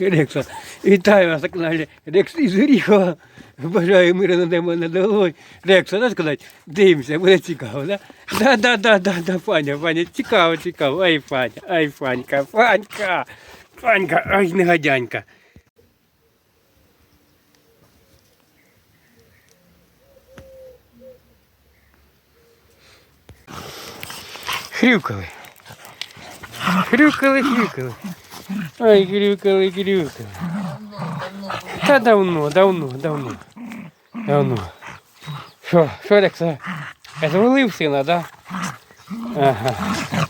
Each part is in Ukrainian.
Рекса. Вітаю вас на каналі Рекс із Горіхова. Бажаю миру над небо над головою. Рекса, да сказати? Дивимося, буде цікаво, да? Да, да, да, да, да, Фаня, Фаня, цікаво, цікаво. Ай, Фаня, ай, Фанька, Фанька, Фанька, ай, негодянька. Хрюкали. Хрюкали, хрюкали. Ой, хрюкали, хрюкали. Та давно, давно, давно. Давно. Що, що це? Звалив сина, да? Ага.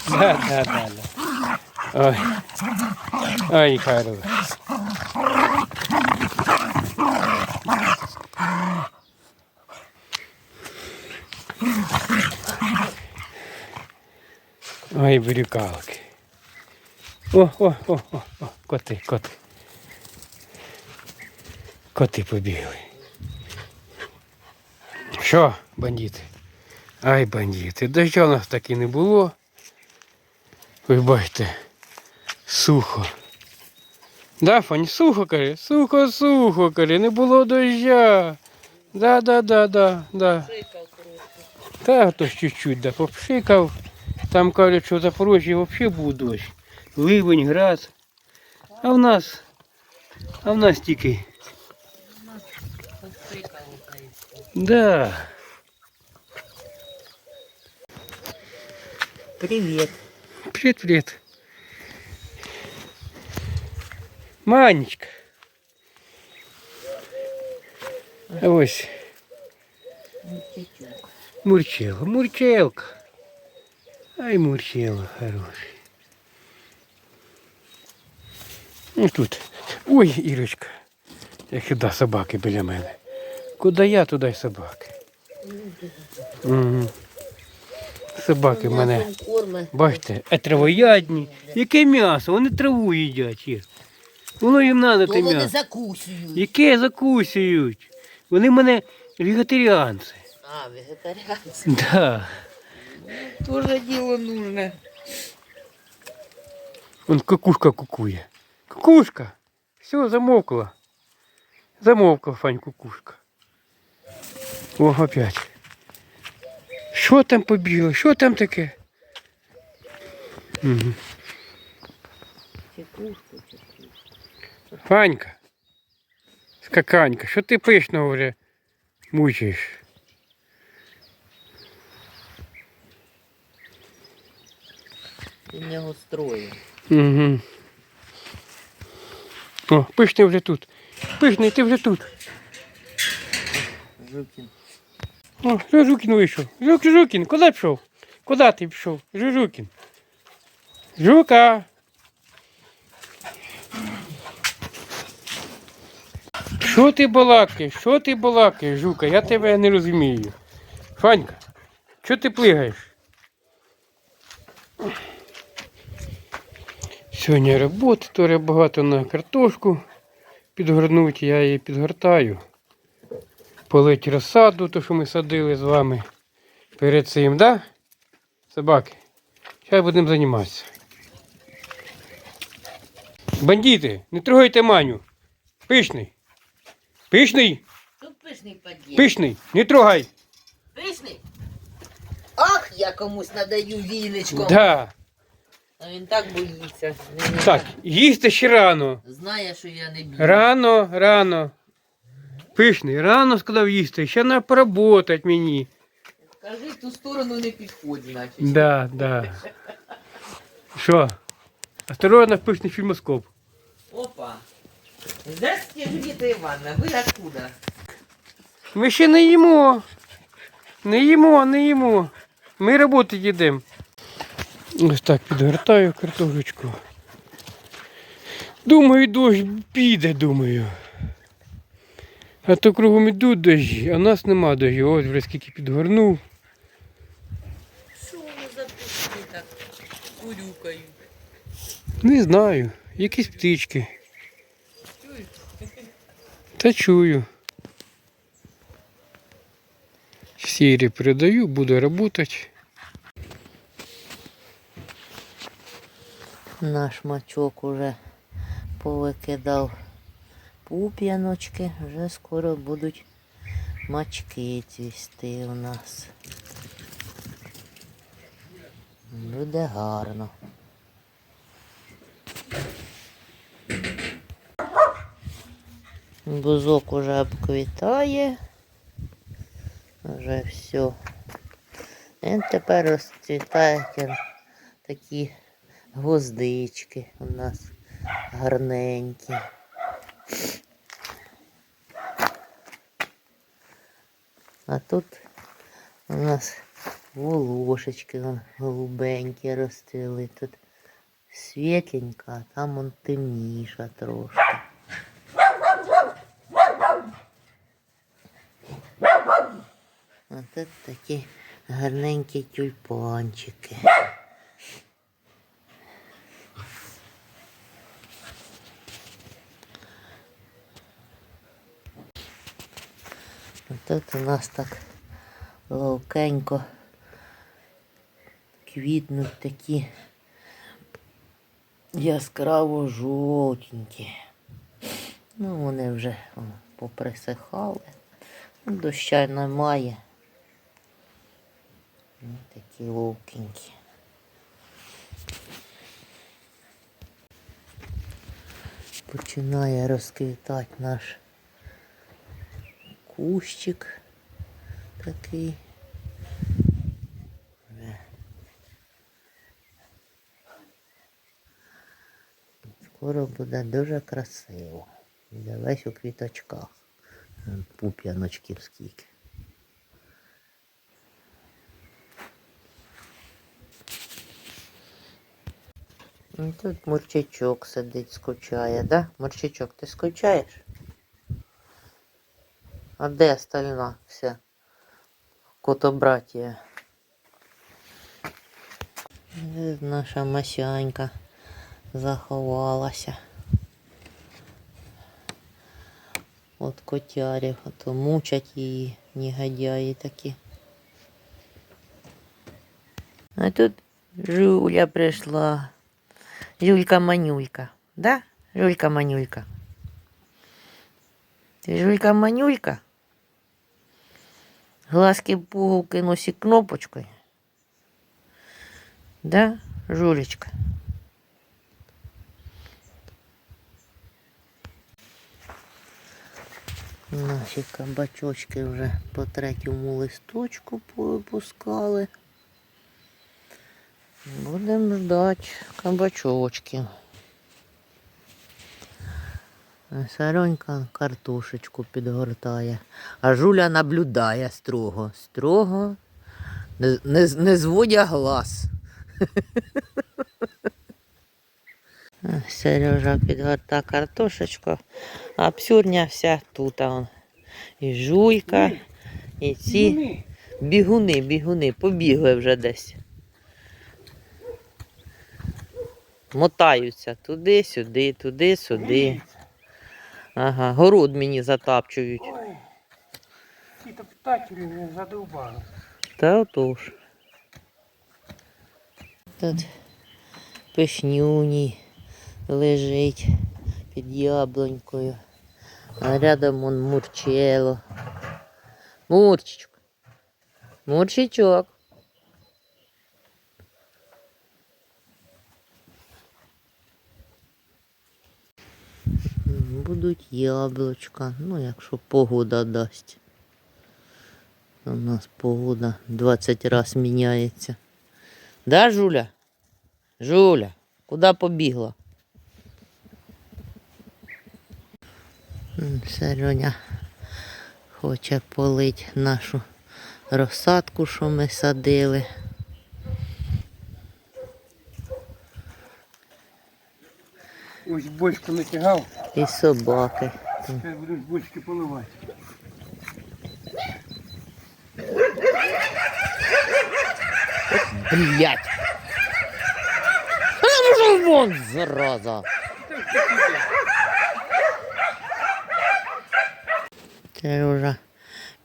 Да, да, да, да. Ой. Ой, хорош. Ой, брюкалки. О, о, о, о, о, коти, коти. Коти побігли. Що, бандити? Ай, бандити. Дождя у нас так і не було. Ви бачите, сухо. Да, Фані, сухо каже, сухо, сухо, каже, не було дождя. Да, да, да, да, да. Та то чуть-чуть, да, попшикав. Там кажуть, що в Запорожжі взагалі був дощ. Ливень, град. А в нас, а в нас тільки. Да. Привет. Привет, привет. Манечка. А ось Мурчела, Мурчелка. Ай, Мурчела хороший. Ну тут. Ой, Ірочка. Як сюди собаки біля мене. Куди я, туди й собаки. Угу. Собаки в мене. Бачите, а травоядні. Яке м'ясо? Вони траву їдять. Ір. Воно їм треба те вони м'ясо. закусують. Яке закусують? Вони в мене вегетаріанці. А, вегетаріанці. Да. Тоже діло нужне. Вон кукушка кукує. Кукушка. Все, замовкла. Замовкла, Фань, кукушка. О, опять. Що там побігло? Що там таке? Угу. Фанька. Скаканька, що ти пишного вже мучаєш? У нього строю. Угу. О, пишний вже тут. Пишний, ти вже тут. Жукін. О, Жужукін вийшов. Жук, Жукін, куди пішов? Куди ти пішов? Жужукін. Жука. Що ти балакаєш? Що ти балакаєш, Жука? Я тебе не розумію. Фанька, що ти плигаєш? Сьогодні роботи, то багато на картошку підгорнути, я її підгортаю полить розсаду, то що ми садили з вами перед цим, да? Собаки. Зараз будемо займатися. Бандити, не трогайте маню. Пишний. Пишний, Тут пишний поділ. пишний, не трогай. Пишний? Ах, я комусь надаю віничком. Да. А він так боїться. Він Так, їсти ще рано. Знає, що я не б'ю. Рано, рано. Пишний, рано сказав їсти, ще треба поработати мені. Кажи, в ту сторону не підходь, значить. Да, да. Що? Осторожно, пишний фільмоскоп. Опа. Здравствуйте, Жуліта Івановна, ви откуда? Ми ще не їмо. Не їмо, не їмо. Ми роботи їдемо. Ось так підгортаю картошечку. Думаю, дощ піде, думаю. А то кругом ідуть дощі, а в нас нема дощу. Ось вже скільки підгорнув. Що вони за птички так курюкають? Не знаю. Якісь птички. Та чую. Сірі передаю, буду працювати. Наш мачок уже повикидав пуп'яночки, вже скоро будуть мачки цвісти у нас. Буде гарно. Бузок уже обквітає. Вже все. І тепер розцвітають такі гвоздички у нас гарненькі. А тут у нас волошечки вон, голубенькі розцвіли. Тут світленька, а там он темніша трошки. А тут такі гарненькі тюльпанчики. А Тут у нас так ловкенько квітнуть такі яскраво жовтенькі. Ну, вони вже поприсихали. Ну, Доща немає. Ну, такі ловкенькі. Починає розквітати наш кущик такий. Скоро буде дуже красиво. Буде весь у квіточках. Вон Пуп'яночків скільки. Тут мурчачок сидить, скучає, да? Мурчачок, ти скучаєш? А де остальна вся котобратія? Наша масянька заховалася. От котярів, а то мучать її негодяї такі. А тут Жуля прийшла. Жулька-манюлька, да? Жулька-манюлька. Ти жулька-манюлька? Глазки пуговки носик кнопочкой. Да, Жулечка? Наші кабачочки вже по третьому листочку повипускали. Будемо ждати кабачочки. Саронька картошечку підгортає, а Жуля наблюдає строго. Строго, не, не, не зводя глаз. Сережа підгорта картошечку, а псюрня вся тут. І жуйка, і ці бігуни, бігуни, побігли вже десь. Мотаються туди-сюди, туди-сюди. Ага, город мені затапчують. Ой, ці топтателі мене задовбали. Та отож. Тут пишнюні лежить під яблунькою. А рядом он мурчело. Мурчичок. Мурчичок. М, Будуть яблучка, ну якщо погода дасть. У нас погода 20 раз міняється. Да, Жуля? Жуля, куди побігла? Сереня хоче полить нашу розсадку, що ми садили. Ось бочку натягав, І собаки. зараз будуть бочки поливати. Блять! Ну вон, зараза! Сережа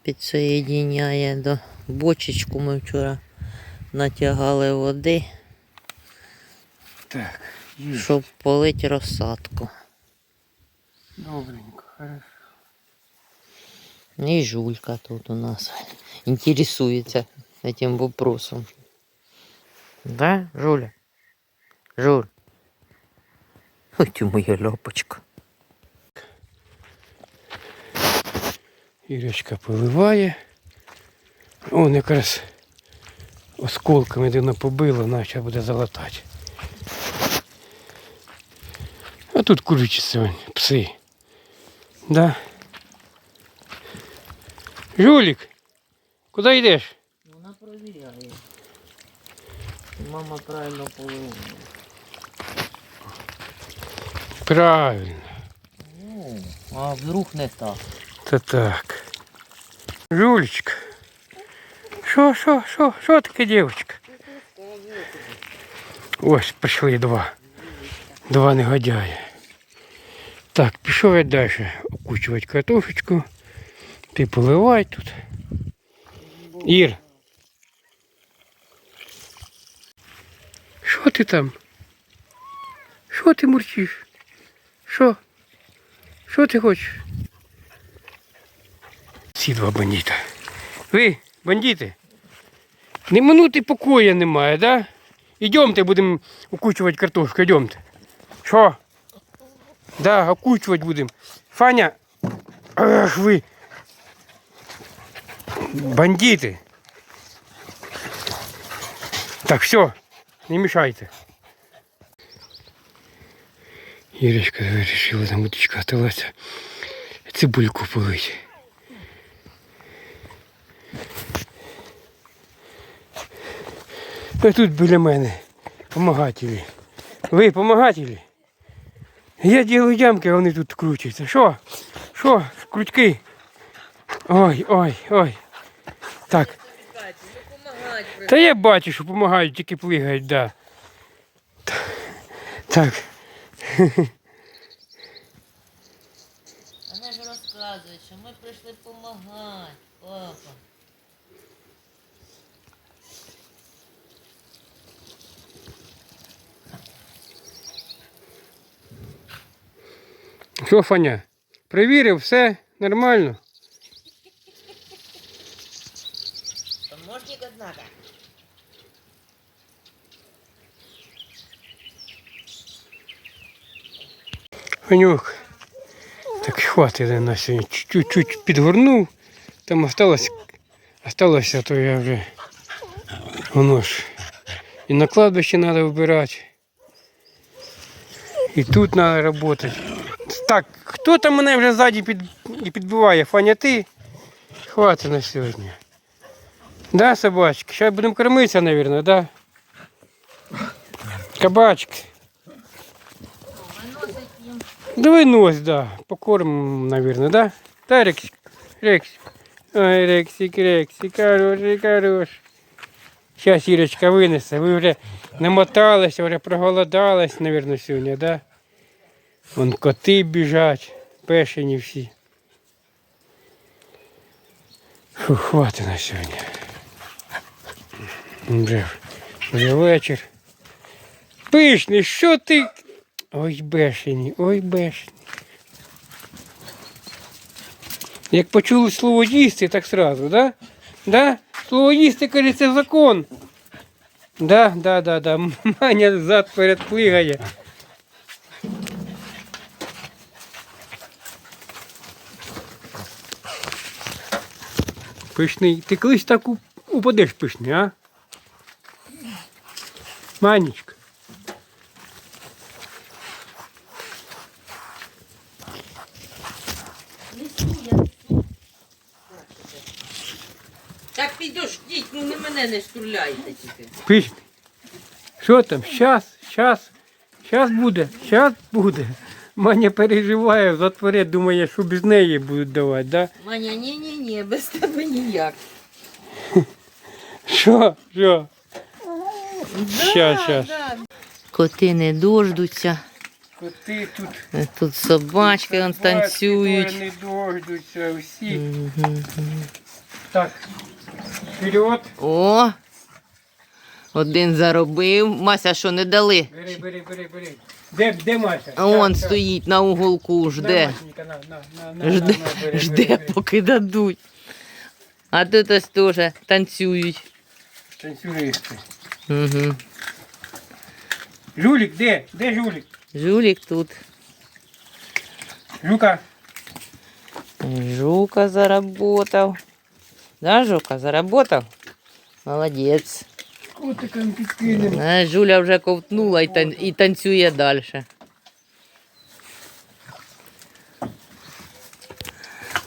підсоєдиняє до бочечку. Ми вчора натягали води, Так, щоб полити розсадку. Добренько, хорошо. И Жулька тут у нас интересуется этим вопросом. Да, Жуля? Жуль. Ой, ты моя ляпочка. Ірочка поливає. Он якраз осколками де воно побило, наче буде залатати. А тут курячі сьогодні, пси. Да? Жулік, куди йдеш? Вона провіряє. Мама правильно положила. Правильно. Ну, а вдруг не так? Та так. Жулечка. Що, що, що, що таке, дівчинка? Ось, пішли два. Два негодяї. Так, пішов я далі окучувати картошечку. Ти поливай тут. Ір. Що ти там? Що ти мурчиш? Що? Що ти хочеш? Ці два бандита. Ви, бандити, не минути покоя немає, да? Ідемте, будемо окучувати картошку, йдемте. Що? Да, окучувати будемо. Фаня, ах ви. Бандити. Так, все, не мешайте. Ірочка вирішила, там водичка осталася. Цибульку полить. А тут біля мене помагателі. Ви помагателі? Я ділю ямки, вони тут крутяться. Що? Що? Крутки? Ой, ой, ой. Так. Та я бачу, що допомагають, тільки плигають, да. Так. Вона ж розказує, що ми прийшли допомагати, Що, Фаня? Перевірив, все нормально. Помощник, однако. Фанюк. Так хватить на сьогодні. Чуть-чуть підгорнув. Там осталось, осталося, то я вже воно ж. І на кладбище треба вбирати. І тут треба працювати. Так, хто там мене вже ззаді під, і підбиває? Фаня, ти? Хватить на сьогодні. Да, собачки? Зараз будемо кормитися, мабуть, да? Кабачки. Да вынось, да. Покормим, наверное, да? Да, Рексик? Рексик. Ой, Рексик, Рексик, хороший, хороший. Сейчас Ирочка вынесе. Вы уже намотались, уже проголодались, наверное, сегодня, да? Вон коти біжать, пешені всі. Фу, хватить на сьогодні. Вже, вже вечір. Пишний, що ти Ой, бешені, ой, бешені. Як почули слово їсти, так сразу, да? Да? Слово їсти, каже, це закон. Да, да, да, да. Маня зад перед плигає. Пишний. Ти колись так упадеш пишний, а? Манечка. Так підождіть, ну не мене не штурляйте тільки. Пишний. Що там? Щас, щас, щас буде, щас буде. Маня переживає, затворе, думає, що без неї будуть давати, да? Маня, ні-ні-ні, без тебе ніяк. Що? Що? Щас, щас. Коти не дождуться. Коти тут Тут собачки вон танцюють. не дождуться. Мгм. Так, вперед. О! Один заробив. Мася, що не дали? Бери, бери, бери, бери. Де, де Маша? А он Так, так. стоїть на уголку, На, жде. Машенька, на, на, на, на, Жде, на, на, бери, жде, бери, бери. поки дадуть. А тут ось теж танцюють. Танцюристи. Угу. Жулік, де? Де жулік? Жулік тут. Жука. Жука заработав. Да, Жука, заработав? Молодець. Котиком підкинемо. А, Жуля вже ковтнула і, тан- і танцює далі.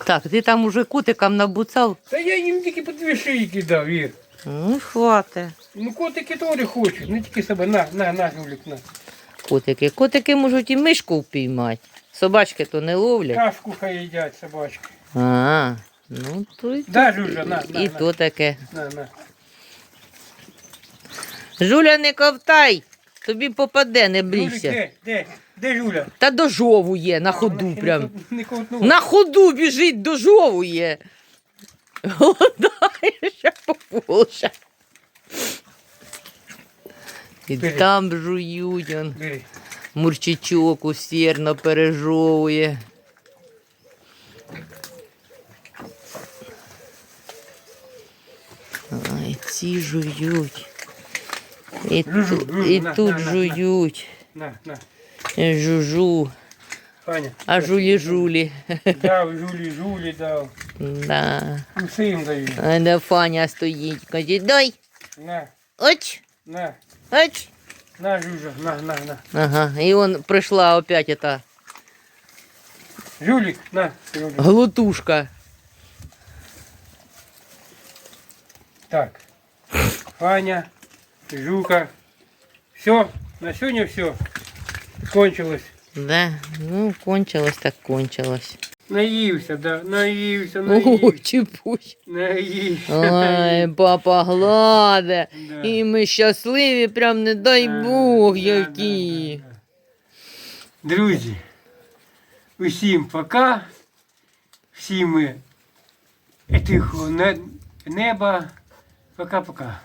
Так, ти там уже котикам набуцав. Та я їм тільки по дві шийки дав, Вір. Ну, хвате. Ну котики теж хочуть, не тільки себе. На, на, на, жулік, на. Котики. Котики можуть і мишку впіймати. Собачки то не ловлять. Кашку хай їдять собачки. А, ну то й, Да, Жужа, на, на, і на. то таке. На, на. Жуля, не ковтай, тобі попаде, не брійся. де? Де? Де Жуля? Та дожовує на ходу прям. Не, ковтнула. На ходу біжить, дожовує. Голодає, ще пополша. І Бери. там жують он. Бери. Мурчичок усердно пережовує. Ай, ці жують. І, Жу-жу, ту- жу, і на, тут на, на, на. жують. На, на. І Жужу. Паня. А жулі-жулі. Дав Жулі, Жулі дав. Да. Усім даю. А де Фаня стоїть. Каже, дай. На, Оч, на, оч. на, Жужа, на, на, на. Ага, і он прийшла опять эта Жулік, на, Жулік. глотушка. Так. Фаня, Жука. Все, на сьогодні все. Кончилось. Да, ну кончилось так кончилось. Наївся, да, наївся, Ой, наївся. чіпусь. Наївся. Ой, папа гладе. Да. І ми щасливі, прям не дай Бог, Да, які. да, да, да. Друзі, усім пока. Всім е, тихого не- неба. Пока-пока.